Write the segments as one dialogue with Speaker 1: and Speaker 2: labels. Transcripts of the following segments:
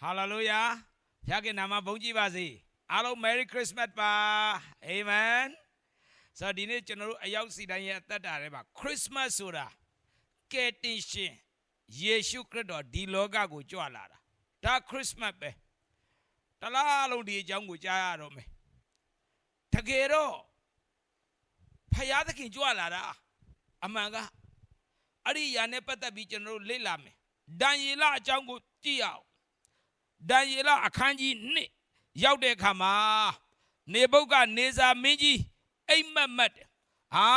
Speaker 1: ဟာလေလုယာဖခင်နာမဘုန်းကြီးပါစေအားလုံး Merry Christmas ပါ Amen ဆိုတော့ဒီနေ့ကျွန်တော်တို့အရောက်စီတိုင်းရဲ့အသက်တာထဲမှာ Christmas ဆိုတာကယ်တင်ရှင်ယေရှုခရစ်တော်ဒီလောကကိုကြွလာတာဒါ Christmas ပဲတလားလုံးဒီအကြောင်းကိုကြားရတော့မယ်တကယ်တော့ဖယားသခင်ကြွလာတာအမှန်ကအဲ့ဒီຢာနဲ့ပတ်သက်ပြီးကျွန်တော်တို့လေ့လာမယ်ဒံယေလအကြောင်းကိုကြည့်အောင် ဒံယေလအခန်းကြီး1ရောက်တဲ့အခါမှာနေဘုတ်ကနေဇာမင်းကြီးအိမ်မက်မက်တယ်ဟာ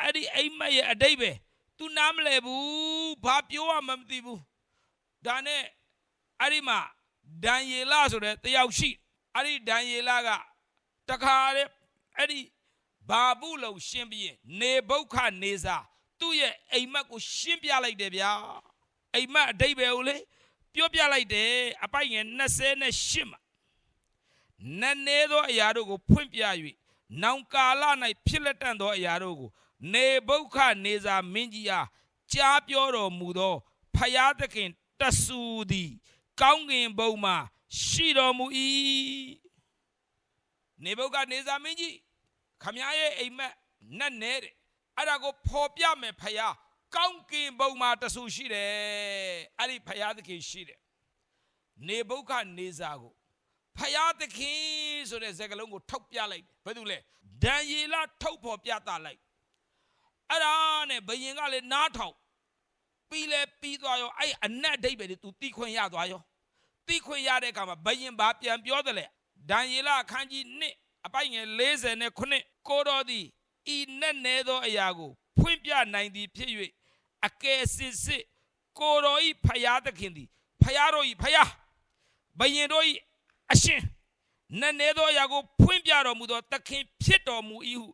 Speaker 1: အဲ့ဒီအိမ်မက်ရဲ့အတိတ်ပဲ तू နားမလဲဘူးဘာပြောရမှမသိဘူးဒါနဲ့အဲ့ဒီမှာဒံယေလဆိုတဲ့တယောက်ရှိအဲ့ဒီဒံယေလကတခါတဲ့အဲ့ဒီဘာဘူးလုံရှင်းပြီးရင်နေဘုတ်ခနေဇာသူ့ရဲ့အိမ်မက်ကိုရှင်းပြလိုက်တယ်ဗျာအိမ်မက်အတိတ်ပဲဦးလေ ပြောပြလိုက်တယ်အပိုက်ငယ်28မှာနည်းနည်းသောအရာတို့ကိုဖွင့်ပြ၍နောင်ကာလ၌ဖြစ်လက်တန့်သောအရာတို့ကိုနေဘုခနေစာမင်းကြီးအားကြားပြောတော်မူသောဖယားသခင်တဆူသည်ကောင်းကင်ဘုံမှာရှိတော်မူ၏နေဘုခနေစာမင်းကြီးခမည်းရဲ့အိမ်မက်နတ်နဲတဲ့အဲ့ဒါကိုဖော်ပြမယ်ဖယား ကောင်းကင်ဘုံမှာတဆူရှိတယ်အဲ့ဒီဖယားသခင်ရှိတယ်နေဘုခနေစာကိုဖယားသခင်ဆိုတဲ့စကားလုံးကိုထုတ်ပြလိုက်တယ်ဘာလို့လဲဒံယေလထုတ်ဖော်ပြသလိုက်အဲ့ဒါနဲ့ဘယင်ကလည်းနားထောင်ပြီးလဲပြီးသွားရောအဲ့အနက်အဓိပ္ပာယ်တွေ तू တီးခွင့်ရသွားရောတီးခွင့်ရတဲ့အခါမှာဘယင်ဘာပြန်ပြောတယ်လေဒံယေလအခန်းကြီး1အပိုက်ငယ်40နဲ့9ကိုတော်သည်ဤနဲ့နဲသောအရာကိုဖွင့်ပြနိုင်သည်ဖြစ်၍ အကယ်စစ်စစ်ကိုတော်ဤဖယားသခင်သည်ဖယားတော်ဤဖယားဘယင်တော်ဤအရှင်နက်နဲသောအရာကိုဖွင့်ပြတော်မူသောသခင်ဖြစ်တော်မူ၏ဟု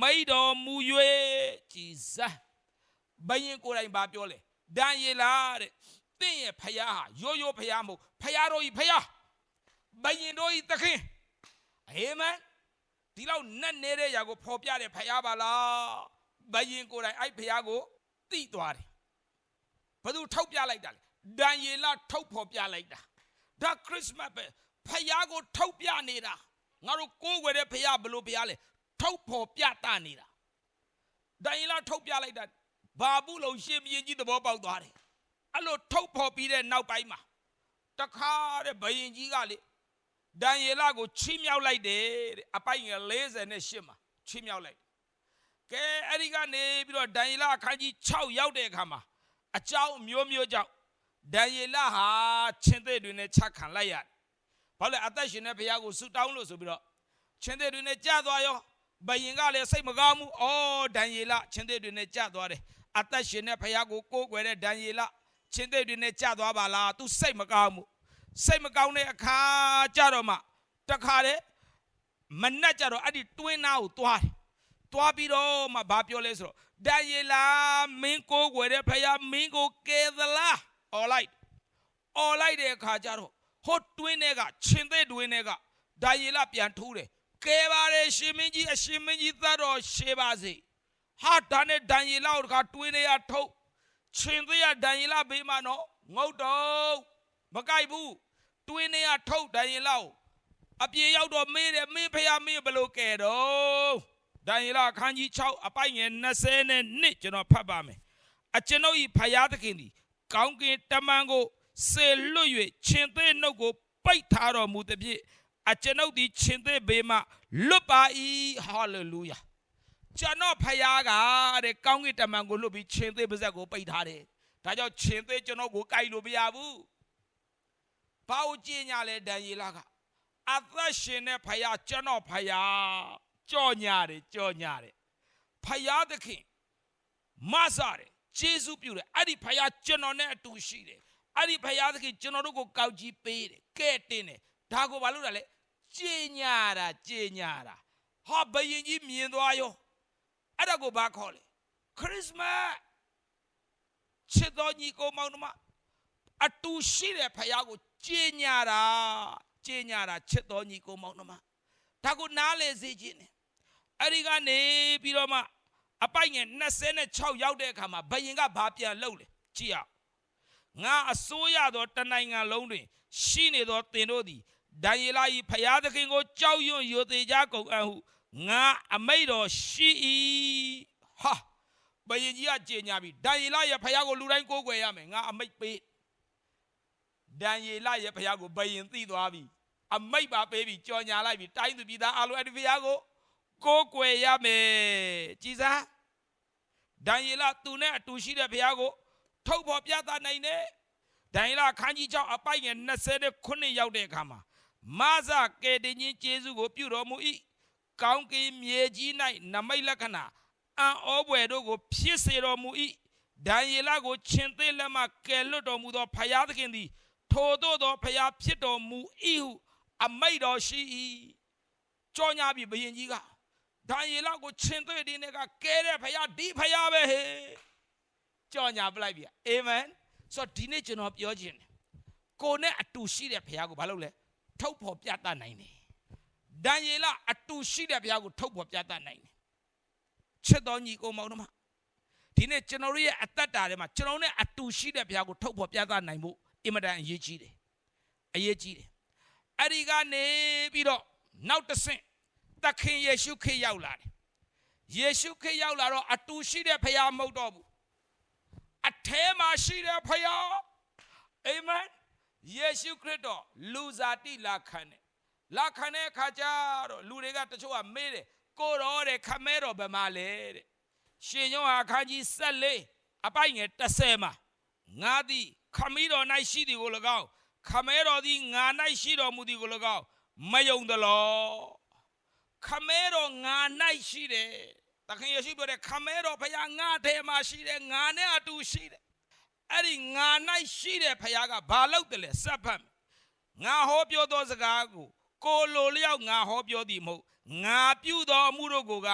Speaker 1: မိတ်တော်မူ၍ကြည်စမ်းဘယင်ကိုယ်တိုင်ဘာပြောလဲဒံယေလာတဲ့တင့်ရဲ့ဖယားဟာရိုးရိုးဖယားမဟုတ်ဖယားတော်ဤဖယားဘယင်တော်ဤသခင်အာမင်ဒီလောက်နက်နေတဲ့ຢာကိုဖော်ပြတဲ့ဖယားပါလားဘယင်ကိုယ်တိုင်အဲ့ဖယားကို တိသွားတယ်ဘသူထုတ်ပြလိုက်တာလဲဒံယေလထုတ်ဖော်ပြလိုက်တာဒါခရစ်စမတ်ပဲဖယားကိုထုတ်ပြနေတာငါတို့ကိုးကွယ်တဲ့ဖယားဘလို့ဖယားလဲထုတ်ဖော်ပြတာနေတာဒံယေလထုတ်ပြလိုက်တာဘာဘူးလုံးရှင်ဘီရင်ကြီးသဘောပေါက်သွားတယ်အဲ့လိုထုတ်ဖော်ပြီးတဲ့နောက်ပိုင်းမှာတခါတဲ့ဘယင်ကြီးကလေဒံယေလကိုချီးမြှောက်လိုက်တယ်တဲ့အပိုင်ငယ်48မှာချီးမြှောက်လိုက် ကဲအဲ့ဒီကနေပြီးတော့ဒံယေလအခန်းကြီး6ရောက်တဲ့အခါမှာအကြောင်းအမျိုးမျိုးကြောင့်ဒံယေလဟာချင်းသေးတွေနဲ့ချက်ခံလိုက်ရတယ်။ဘာလဲအသက်ရှင်တဲ့ဘုရားကိုဆုတောင်းလို့ဆိုပြီးတော့ချင်းသေးတွေနဲ့ကြာသွားရောဘယင်ကလည်းစိတ်မကောင်းဘူး။အော်ဒံယေလချင်းသေးတွေနဲ့ကြာသွားတယ်။အသက်ရှင်တဲ့ဘုရားကိုကိုးကွယ်တဲ့ဒံယေလချင်းသေးတွေနဲ့ကြာသွားပါလား။ तू စိတ်မကောင်းဘူး။စိတ်မကောင်းတဲ့အခါကြတော့မှတခါတည်းမနှက်ကြတော့အဲ့ဒီတွင်းသားကိုသွားတယ်။ သွားပြီးတော့မှဘာပြောလဲဆိုတော့ဒံယေလာမင်းကိုကိုွယ်တဲ့ဖယားမင်းကိုကယ်သလားအော်လိုက်အော်လိုက်တဲ့အခါကျတော့ဟိုတွင်းတွေကချင်းသေးတွင်းတွေကဒံယေလာပြန်ထိုးတယ်ကယ်ပါလေရှင်မင်းကြီးအရှင်မင်းကြီးသတ်တော်ရှေးပါစေဟာဒါနဲ့ဒံယေလာကိုတခါတွင်းတွေကထုတ်ချင်းသေးကဒံယေလာဘေးမှာနော်ငုတ်တော့မကြိုက်ဘူးတွင်းတွေကထုတ်ဒံယေလာကိုအပြေရောက်တော့မေးတယ်မင်းဖယားမင်းဘယ်လိုကယ်တော့ ဒံယေလအခန်းကြီး6အပိုက်ငယ်20နဲ့1ကျွန်တော်ဖတ်ပါမယ်အကျွန်ုပ်ဤဖယားသခင်သည်ကောင်းကင်တမန်ကိုဆေလွတ်၍ရှင်သေးနှုတ်ကိုပိတ်ထားတော်မူသည်ဖြင့်အကျွန်ုပ်သည်ရှင်သေးဘေးမှလွတ်ပါ၏ဟာလေလုယာကျွန်တော်ဖယားကတဲ့ကောင်းကင်တမန်ကိုလွတ်ပြီးရှင်သေးပါဇက်ကိုပိတ်ထားတယ်ဒါကြောင့်ရှင်သေးကျွန်တော်ကိုကြိုက်လို့မရဘူးဘာလို့ကြင်ညာလဲဒံယေလကအသက်ရှင်တဲ့ဖယားကျွန်တော်ဖယား ကြော့ညာတယ်ကြော့ညာတယ်ဖယားသခင်မဆတယ်ဂျေစုပြုတယ်အဲ့ဒီဖယားကျွန်တော်နဲ့အတူရှိတယ်အဲ့ဒီဖယားသခင်ကျွန်တော်တို့ကိုကောက်ကြီးပေးတယ်ကဲ့တင်တယ်ဒါကိုဘာလို့လဲလဲကြေညာတာကြေညာတာဟာဘယင်ကြီးမြင်သွားရောအဲ့ဒါကိုဘာခေါ်လဲခရစ်မတ်ချစ်တော်ညီကိုမောင်နှမအတူရှိတဲ့ဖယားကိုကြေညာတာကြေညာတာချစ်တော်ညီကိုမောင်နှမဒါကိုနားလေစေခြင်းနဲ့ အဲ့ဒီကနေပြီးတော့မှအပိုက်ငယ်26ရောက်တဲ့အခါမှာဘယင်ကဘာပြန်လုပ်လဲကြည့်အောင်ငါအစိုးရသောတနိုင်ငံလုံးတွင် ရှိနေသောသင်တို့သည်ဒံယေလ၏ဖျားသခင်ကိုကြောက်ရွံ့ယိုသေးကြကုန်အံ့ဟုငါအမိတ်တော်ရှိ၏ဟာဘယင်ကြီးကကြေညာပြီဒံယေလရဲ့ဖျားကိုလူတိုင်းကိုးကွယ်ရမယ်ငါအမိတ်ပေးဒံယေလရဲ့ဖျားကိုဘယင်သိသွားပြီအမိတ်ပါပေးပြီကြော်ညာလိုက်ပြီတိုင်းသူပြည်သားအလိုအဲ့ဒီဖျားကို ကိုးကွယ်ရမယ်ကြည်စားဒံယေလသူနဲ့အတူရှိတဲ့ဖျားကို ထုတ်ဖော်ပြသနိုင်တယ်ဒံယေလခန်းကြီး6အပိုက်ငယ်29ရောက်တဲ့အခါမှာမဇကေတင်ချင်းကျေးဇူးကိုပြုတော်မူ၏ကောင်းကင်မြေကြီး၌နမိတ်လက္ခဏာအံ့ဩပွေတို့ကို ဖြစ်စေတော်မူ၏ဒံယေလကိုရှင်သေးလက်မှကယ်လွတ်တော်မူသောဖျားသခင်သည် ထိုသို့သောဖျားဖြစ်တော်မူ၏ဟုအမိတ်တော်ရှိ၏ကြောညာပြီဘုရင်ကြီးက ဒံယေလကိုရှင်သေးတဲ့နေ့ကကဲတဲ့ဖျားဒီဖျားပဲဟဲ့ကြောညာပလိုက်ပြီအာမင်ဆိုတော့ဒီနေ့ကျွန်တော်ပြောခြင်းတယ်ကိုနဲ့အတူရှိတဲ့ဖျားကိုဘာလုပ်လဲထုတ်ဖော်ပြသနိုင်တယ်ဒံယေလအတူရှိတဲ့ဘုရားကိုထုတ်ဖော်ပြသနိုင်တယ်ချစ်တော်ညီကိုမောင်တို့မဒီနေ့ကျွန်တော်တို့ရဲ့အသက်တာထဲမှာကျွန်တော်နဲ့အတူရှိတဲ့ဘုရားကိုထုတ်ဖော်ပြသနိုင်ဖို့အင်မတန်အရေးကြီးတယ်အရေးကြီးတယ်အဲ့ဒီကနေပြီးတော့နောက်တစ်ဆင့် သခင်ယေရှုခရစ်ရောက်လာတယ်ယေရှုခရစ်ရောက်လာတော့အတူရှိတဲ့ဘုရားမဟုတ်တော့ဘူးအထဲမှာရှိတဲ့ဘုရားအာမင်ယေရှုခရစ်တော်လူစားတိလာခံတယ်လာခံတဲ့အခါကျတော့လူတွေကတချို့ကမေးတယ်ကိုတော်တဲ့ခမဲတော်ဘယ်မှာလဲတဲ့ရှင်ညောဟာခန်းကြီးဆက်လေးအပိုက်ငယ်30မှာငါသည်ခမီးတော်၌ရှိသည်ကို၎င်းခမဲတော်သည်ငါ၌ရှိတော်မူသည်ကို၎င်းမယုံသလော ခမဲတော်ငါ၌ရှိတယ်တခင်ယေရှုပြောတဲ့ခမဲတော်ဖခင်ငါထဲမှာရှိတယ်ငါနဲ့အတူရှိတယ်အဲ့ဒီငါ၌ရှိတဲ့ဖခင်ကဘာလုပ်တယ်လဲစပ်ဖတ်ငါဟောပြောသောစကားကိုကိုလိုလျောက်ငါဟောပြောသည်မဟုတ်ငါပြုသောအမှုတို့ကိုက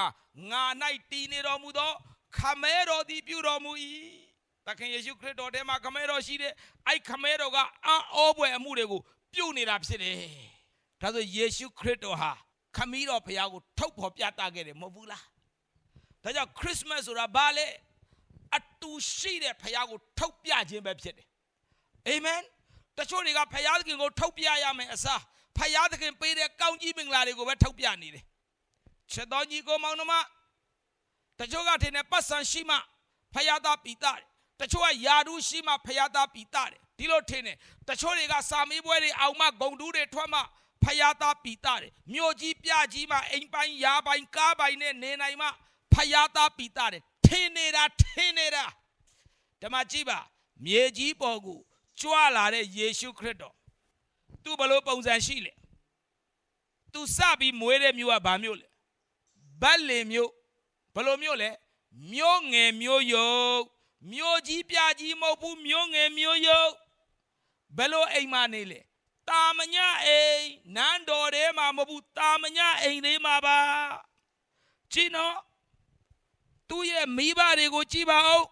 Speaker 1: ငါ၌တည်နေတော်မူသောခမဲတော်သည်ပြုတော်မူ၏သခင်ယေရှုခရစ်တော်ထဲမှာခမဲတော်ရှိတဲ့အဲ့ခမဲတော်ကအံ့ဩဖွယ်အမှုတွေကိုပြုနေတာဖြစ်တယ်ဒါဆိုယေရှုခရစ်တော်ဟာ ခမည်းတော်ဖခင်ကိုထုတ်ဖော်ပြသခဲ့တယ်မဟုတ်ဘူးလားဒါကြောင့်ခရစ်စမတ်ဆိုတာဘာလဲအတူရှိတဲ့ဖခင်ကိုထုတ်ပြခြင်းပဲဖြစ်တယ်အာမင်တချို့တွေကဖခင်ကိုထုတ်ပြရမယ်အစားဖယားသခင်ပေးတဲ့ကောင်းကြီးမင်္ဂလာတွေကိုပဲထုတ်ပြနေတယ်ချက်တော်ကြီးကိုမောင်နှမတချို့ကထင်တယ်ပတ်စံရှိမှဖယားသားပိတာတယ်တချို့ကယာဒူးရှိမှဖယားသားပိတာတယ်ဒီလိုထင်တယ်တချို့တွေကစာမေးပွဲတွေအောင်မှဂုံတူးတွေထွက်မှ ဖယားသားပိတာတယ်မြို့ကြီးပြကြီးမှအိမ်ပိုင်းယာပိုင်းကားပိုင်းနဲ့နေနိုင်မှဖယားသားပိတာတယ်ထင်နေတာထင်နေတာဓမ္မကြည့်ပါမြေကြီးပေါ်ကိုကြွလာတဲ့ယေရှုခရစ်တော်သူဘလို့ပုံစံရှိလဲသူစပြီးမွေးတဲ့မြို့ကဘာမြို့လဲဗတ်လင်မြို့ဘလို့မြို့လဲမြို့ငယ်မြို့ယုတ်မြို့ကြီးပြကြီးမဟုတ်ဘူးမြို့ငယ်မြို့ယုတ်ဘလို့အိမ်မနေလဲ တာမညအိမ်နန်းတော်ထဲမှာမဟုတ်ဘူးတာမညအိမ်လေးမှာပါကြည့်နော်သူ့ရဲ့မိဘတွေကိုကြည့်ပါဦး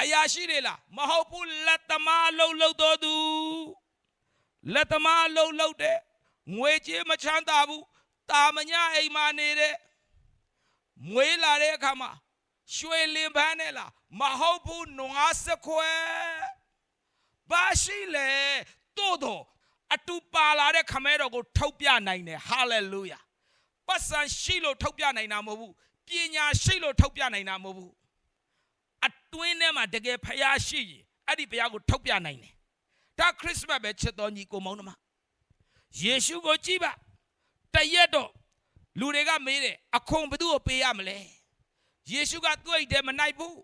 Speaker 1: အရာရှိတွေလားမဟုတ်ဘူးလက်သမားလှုပ်လှုပ်တော်သူလက်သမားလှုပ်လှုပ်တဲ့ငွေကြေးမချမ်းသာဘူးတာမညအိမ်မှာနေတဲ့မွေးလာတဲ့အခါမှာရွှေလင်ပန်းနဲ့လားမဟုတ်ဘူးနွားစခွဲဘာရှိလဲတိုးတော့ အတူပါလာတဲ့ခမဲတော်ကိုထုတ်ပြနိုင်တယ်ဟာလေလုယာပတ်စံရှိလို့ထုတ်ပြနိုင်တာမဟုတ်ဘူးပညာရှိလို့ထုတ်ပြနိုင်တာမဟုတ်ဘူးအတွင်းထဲမှာတကယ်ဖျားရှိရင်အဲ့ဒီဘုရားကိုထုတ်ပြနိုင်တယ်ဒါခရစ်စမတ်ပဲချစ်တော်ညီကိုမောင်နှမယေရှုကိုကြည့်ပါတရက်တော့လူတွေကမေးတယ်အခွန်ဘယ်သူ့ကိုပေးရမလဲယေရှုကသူ့အိတ်ထဲမနိုင်ဘူး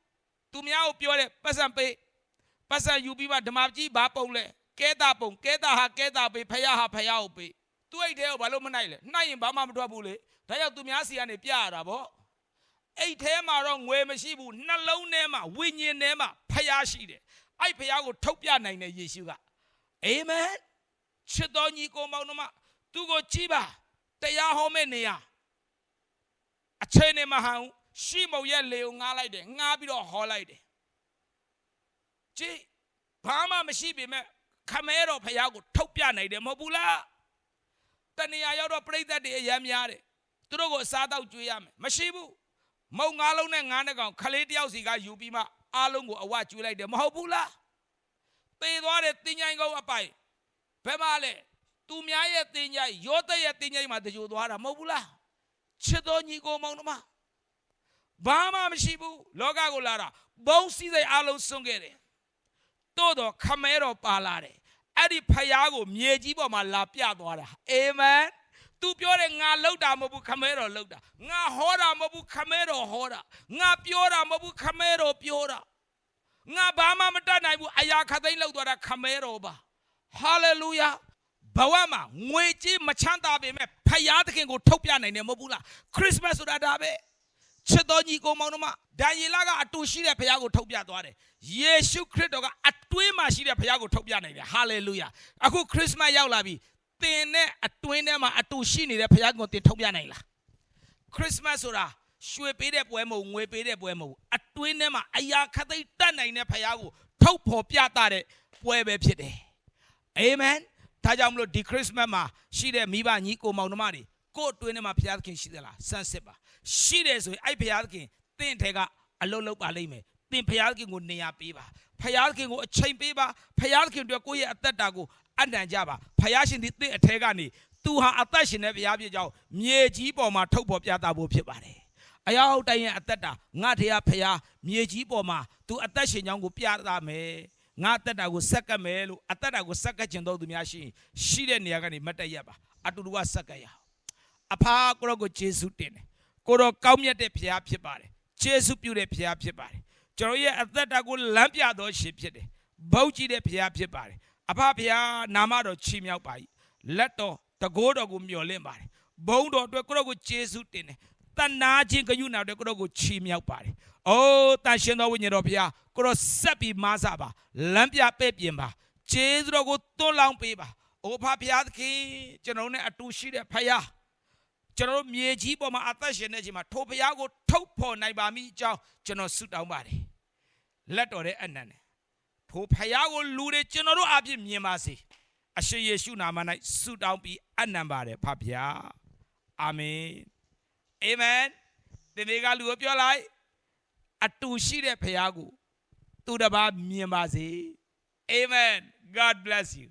Speaker 1: သူများကိုပြောတယ်ပတ်စံပေးပတ်စံယူပြီးမှဓမ္မကြီးဘာပုံလဲ ကဲတာပုံကဲတာဟာကဲတာပေးဖယားဟာဖယားကိုပေးသူ့အိတ်ထဲကိုဘာလို့မနိုင်လဲနှိုက်ရင်ဘာမှမထွက်ဘူးလေဒါကြောင့်သူများစီကနေပြရတာဗောအိတ်ထဲမှာတော့ငွေမရှိဘူးနှလုံးထဲမှာဝိညာဉ်ထဲမှာဖယားရှိတယ်အဲ့ဖယားကိုထုတ်ပြနိုင်တယ်ယေရှုကအာမင်ချစ်တော်ညီကိုမောင်နှမသူကိုကြည့်ပါတရားဟောမဲ့နေရအချိန်နဲ့မဟန်ရှိမုံရဲ့လေကိုငားလိုက်တယ်ငားပြီးတော့ဟောလိုက်တယ်ကြည့်ဘာမှမရှိပေမဲ့ ခမဲတော်ဖယားကိုထုတ်ပြနိုင်တယ်မဟုတ်ဘူးလားတဏှာရောက်တော့ပြိဿတ်တွေအယမ်းများတယ်သူတို့ကိုအစားတောက်ကြွေးရမယ်မရှိဘူးမုံငါးလုံးနဲ့ငါးနှစ်ကောင်ခလေးတယောက်စီကယူပြီးမှအားလုံးကိုအဝကျွေးလိုက်တယ်မဟုတ်ဘူးလားသေသွားတဲ့တင်းញိုင်းကုန်းအပိုင်ဘယ်မှာလဲသူများရဲ့တင်ကြိုင်ယောသရဲ့တင်ကြိုင်မှာတကြိုသွားတာမဟုတ်ဘူးလားချစ်တော်ညီကိုမောင်နှမဘာမှမရှိဘူးလောကကိုလာတာဘုံစည်းစိမ်အလုံးစွန့်ခဲ့တယ် တိုးတော့ခမဲတော်ပါလာတယ်အဲ့ဒီဖယားကိုမြေကြီးပေါ်မှာလာပြသွားတာအာမင် तू ပြောတယ်ငါလှုပ်တာမဟုတ်ဘူးခမဲတော်လှုပ်တာငါဟောတာမဟုတ်ဘူးခမဲတော်ဟောတာငါပြောတာမဟုတ်ဘူးခမဲတော်ပြောတာငါဘာမှမတတ်နိုင်ဘူးအရာခသိမ်းလှုပ်သွားတာခမဲတော်ပါဟာလေလုယာဘဝမှာငွေကြေးမချမ်းသာပေမဲ့ဖယားသခင်ကိုထုတ်ပြနိုင်တယ်မဟုတ်ဘူးလားခရစ်စမတ်ဆိုတာဒါပဲ ချစ်တော်ညီကိုမောင်တို့မဒံယေလကအတူရှိတဲ့ဖယားကိုထုတ်ပြသွားတယ်ယေရှုခရစ်တော်ကအတွင်းမှာရှိတဲ့ဖယားကိုထုတ်ပြနိုင်တယ်ဟာလေလုယာအခုခရစ်စမတ်ရောက်လာပြီတင်နဲ့အတွင်းထဲမှာအတူရှိနေတဲ့ဘုရားကိုတင်ထုတ်ပြနိုင်လားခရစ်စမတ်ဆိုတာရွှေပေးတဲ့ပွဲမဟုတ်ငွေပေးတဲ့ပွဲမဟုတ်အတွင်းထဲမှာအရာခသိမ်းတတ်နိုင်တဲ့ဘုရားကိုထုတ်ဖော်ပြသတဲ့ပွဲပဲဖြစ်တယ်အာမင်ဒါကြောင့်မလို့ဒီခရစ်စမတ်မှာရှိတဲ့မိဘညီကိုမောင်နှမတွေ ကိုယ်အတွင်းထဲမှာဘုရားသခင်ရှိသလားစမ်းစစ်ပါရှိတယ်ဆိုရင်အဲ့ဘုရားသခင်တင့်ထဲကအလုံးလုံးပါလိမ့်မယ်တင်ဘုရားသခင်ကိုနေရာပေးပါဘုရားသခင်ကိုအချိန်ပေးပါဘုရားသခင်တို့ကိုယ့်ရဲ့အသက်တာကိုအနံ့ကြပါဘုရားရှင်ဒီတင့်အထဲကနေသူဟာအသက်ရှင်တဲ့ဘုရားပြည့်ကြောင်းမြေကြီးပေါ်မှာထုတ်ဖော်ပြသဖို့ဖြစ်ပါတယ်အရာဟုတ်တိုင်းရဲ့အသက်တာငါထေရဖျားမြေကြီးပေါ်မှာ तू အသက်ရှင်ကြောင်းကိုပြသမယ်ငါအသက်တာကိုဆက်ကပ်မယ်လို့အသက်တာကိုဆက်ကပ်ခြင်းတော့သူများရှိရင်ရှိတဲ့နေရာကနေမတ်တက်ရက်ပါအတူတူကဆက်ကပ်ရအောင် အဖာကိုရောကိုယေရှုတင်တယ်ကိုရောကောင်းမြတ်တဲ့ဖျားဖြစ်ပါတယ်ယေရှုပြုတဲ့ဖျားဖြစ်ပါတယ်ကျွန်တော်ရဲ့အသက်တာကိုလမ်းပြတော်ရှင်ဖြစ်တယ်ဘုတ်ကြည့်တဲ့ဖျားဖြစ်ပါတယ်အဖဖျားနာမတော်ချီးမြှောက်ပါ၏လက်တော်တကိုးတော်ကိုမျှော်လင့်ပါတယ်ဘုံတော်အတွက်ကိုရောကိုယေရှုတင်တယ်တဏှာချင်းကယူနာတဲ့ကိုရောကိုချီးမြှောက်ပါတယ်။အိုးတန်ရှင်တော်ဝိညာဉ်တော်ဘုရားကိုရောဆက်ပြီးမဆပါလမ်းပြပဲ့ပြင်ပါဂျေဇုတော်ကိုတွန်းလောင်းပေးပါ။အိုဖဘုရားသခင်ကျွန်တော်တို့နဲ့အတူရှိတဲ့ဖခင် ကျွန်တော်တို့မြေကြီးပေါ်မှာအသက်ရှင်နေချိန်မှာထိုဘုရားကိုထုတ်ဖော်နိုင်ပါမိအကြောင်းကျွန်တော်ဆုတောင်းပါတယ်။လက်တော်တဲ့အနန္တထိုဖခင်ကိုလူတွေကျွန်တော်တို့အပြစ်မြင်ပါစေ။အရှင်ယေရှုနာမ၌ဆုတောင်းပြီးအနံပါတယ်ဖဖခင်။အာမင်။အာမင်သင်တွေကလူကိုပြောလိုက်အတူရှိတဲ့ဖခင်ကိုသူတစ်ပါးမြင်ပါစေအာမင် God bless you